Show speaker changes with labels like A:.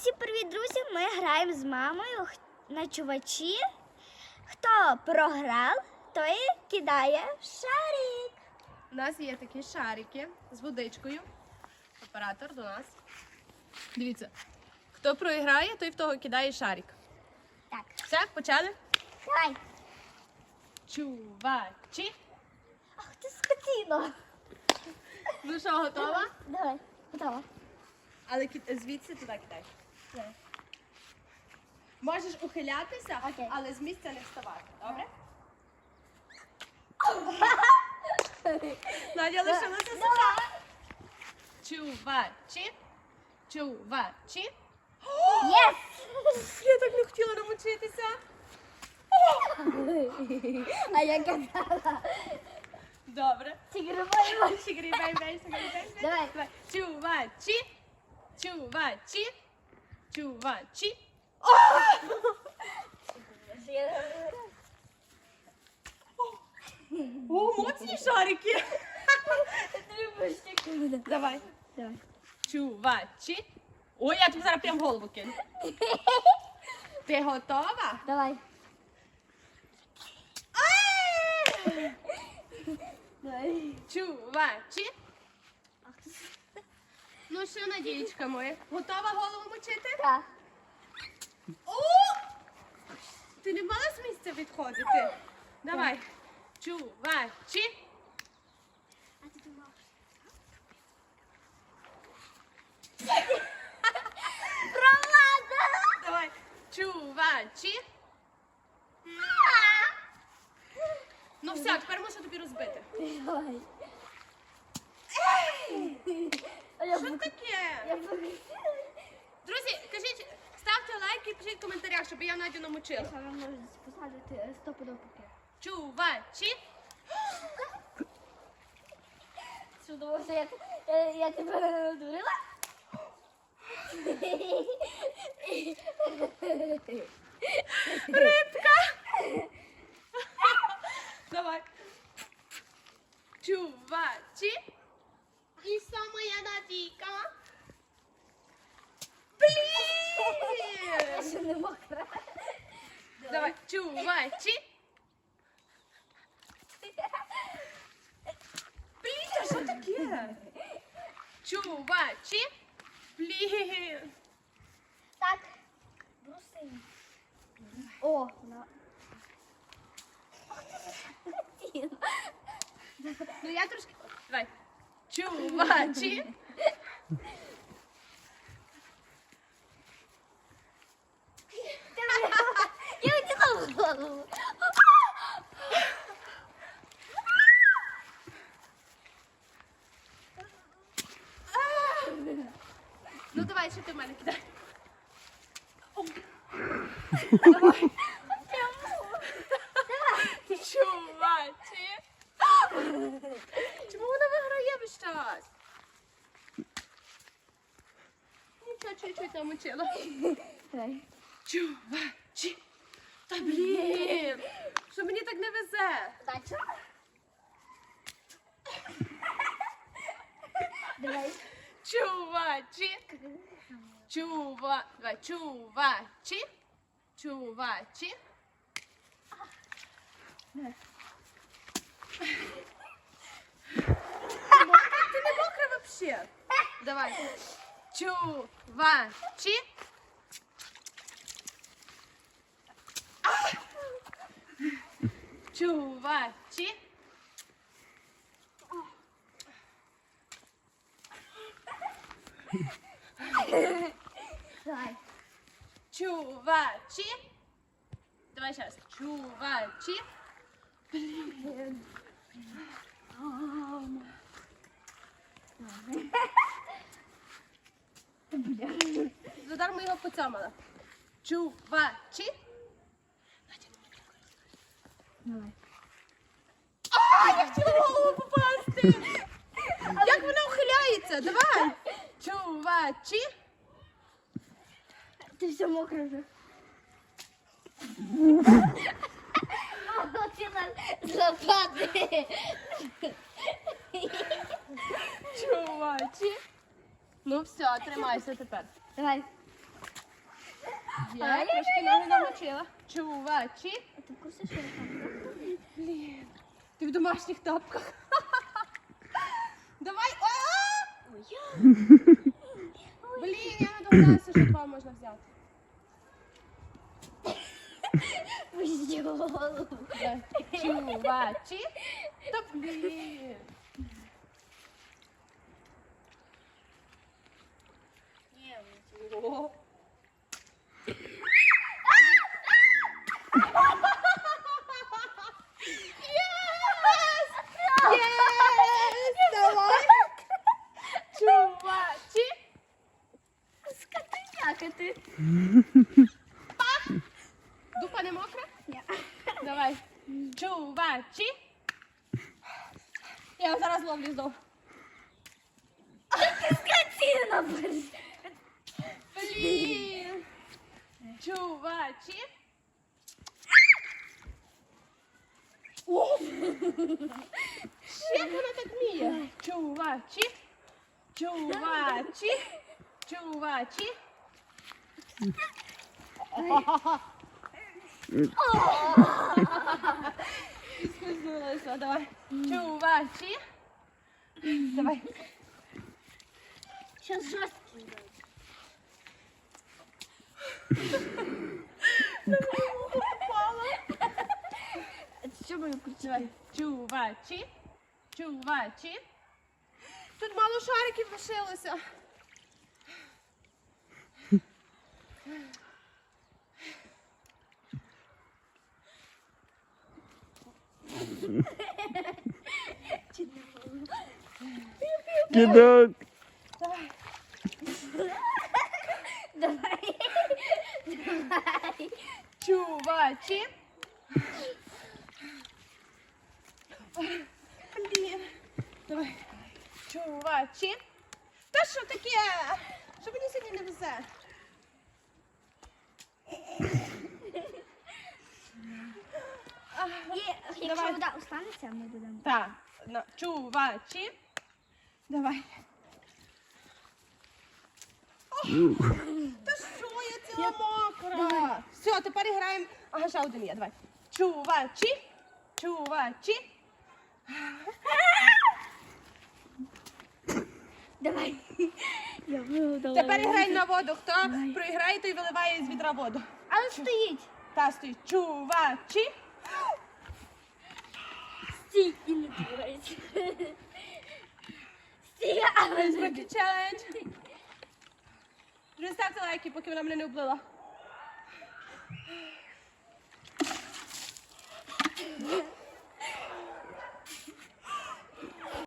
A: Всім привіт, друзі! Ми граємо з мамою на чувачі. Хто програв, той кидає шарик.
B: У нас є такі шарики з водичкою. Оператор до нас. Дивіться. Хто проіграє, той в того кидає шарик.
A: Так,
B: Все, почали?
A: давай.
B: Чувачі.
A: Ах, ти скотіно.
B: Ну що, готова?
A: Давай, готова.
B: Але звідси туди кидай.
A: Давай.
B: Можеш ухилятися,
A: Окей.
B: але з місця не вставати. Добре? Надя лишилася сама. Чувачі. Чувачі.
A: Єс!
B: Я так не хотіла намочитися.
A: А я казала.
B: Добре. Шигри, бай, бай, шигри, бай, бай.
A: Давай.
B: Давай. Чувачі. Чувачі. Чувачі. О, моцні шарики. Давай.
A: Давай.
B: Чувачі. Ой, я тобі зараз прям в голову кину. Ти готова?
A: Давай. Давай.
B: Чувачі. Ну що, Надієчка моя, готова голову мочити?
A: Так.
B: О! Ти не мала з місця відходити? Давай. Чувачі.
A: А ти думав? Промазала!
B: Давай. Чувачі. Ну все, тепер можна тобі розбити.
A: Давай.
B: Що таке? Друзі, кажіть, ставте лайки і пишіть в коментарях, щоб я Надю намочила.
A: Я вам можу посадити стопудов папір.
B: Чувачі.
A: Що думав, що я, я, я тебе не надурила?
B: Рибка. Давай. Чувачі. І що моя Надійка?
A: Я
B: Блін!
A: ще не мокра.
B: Давай, чувачі. Блін, а що таке? Чувачі. Блін.
A: Так. Брусин. О, на.
B: Ну я трошки. Давай. Чувачі.
A: Я витягнула голову.
B: Ну давай, що ти в мене кидай. Чувачі. Чому вона виграє весь час? Нічого, чуть-чуть намочила.
A: Давай.
B: Чувачі. Та блін. Що мені так не везе?
A: Давай.
B: Чувачі. Чува. Чувачі. Чувачі. Ти мокра? Ти не мокра вообще. Давай. Чувачі. А! Чувачі.
A: Давай.
B: Чувачі. Давай ще раз. Чувачі. Задар ми його поцьомали. Чувачі.
A: Давай.
B: А, я хотіла голову попасти. Як вона ухиляється? Давай. Чувачі.
A: Ти все мокре вже. Хотіла запати.
B: Чувачі. Ну все, тримайся тепер.
A: Давай.
B: Є, трошки ноги намочила. Чувачі.
A: А ти в курсі, що я там?
B: Блін. Ти в домашніх тапках. Давай. О! Блін, я не догадалася, що два
A: голову.
B: Чувачі. Та блін. О. Єс! Давай! Чувачі!
A: Скотиняка ти.
B: Я зараз ловлю знов.
A: Скотина, блін.
B: Блін! Чувачі! О! Ще як вона так вміє? Чувачі! Чувачі! Чувачі! Скользнулася, давай. Чувачі! Давай.
A: Щас жорсткий. Що мою
B: Давай. Чувачі. Чувачі. Тут мало шариків лишилося.
C: Кидок.
A: Давай. Давай.
B: Чувачі. Блін. Давай. Чувачі. Та що таке? Що мені сьогодні не везе?
A: І якщо
B: Давай.
A: вода останеться, ми будемо.
B: Так. На. Чувачі. Давай. Та що я ціла мокра? Все, тепер граємо. Ага, ще один є, давай. Чувачі. Чувачі.
A: Давай. Я буду
B: Тепер граємо на воду. Хто проіграє, той виливає з відра воду.
A: Але стоїть.
B: Та стоїть. Чувачі.
A: Стій і не двигайся. Стій, але не
B: Рокет челендж. Вже ставте лайки, поки вона мене не облила.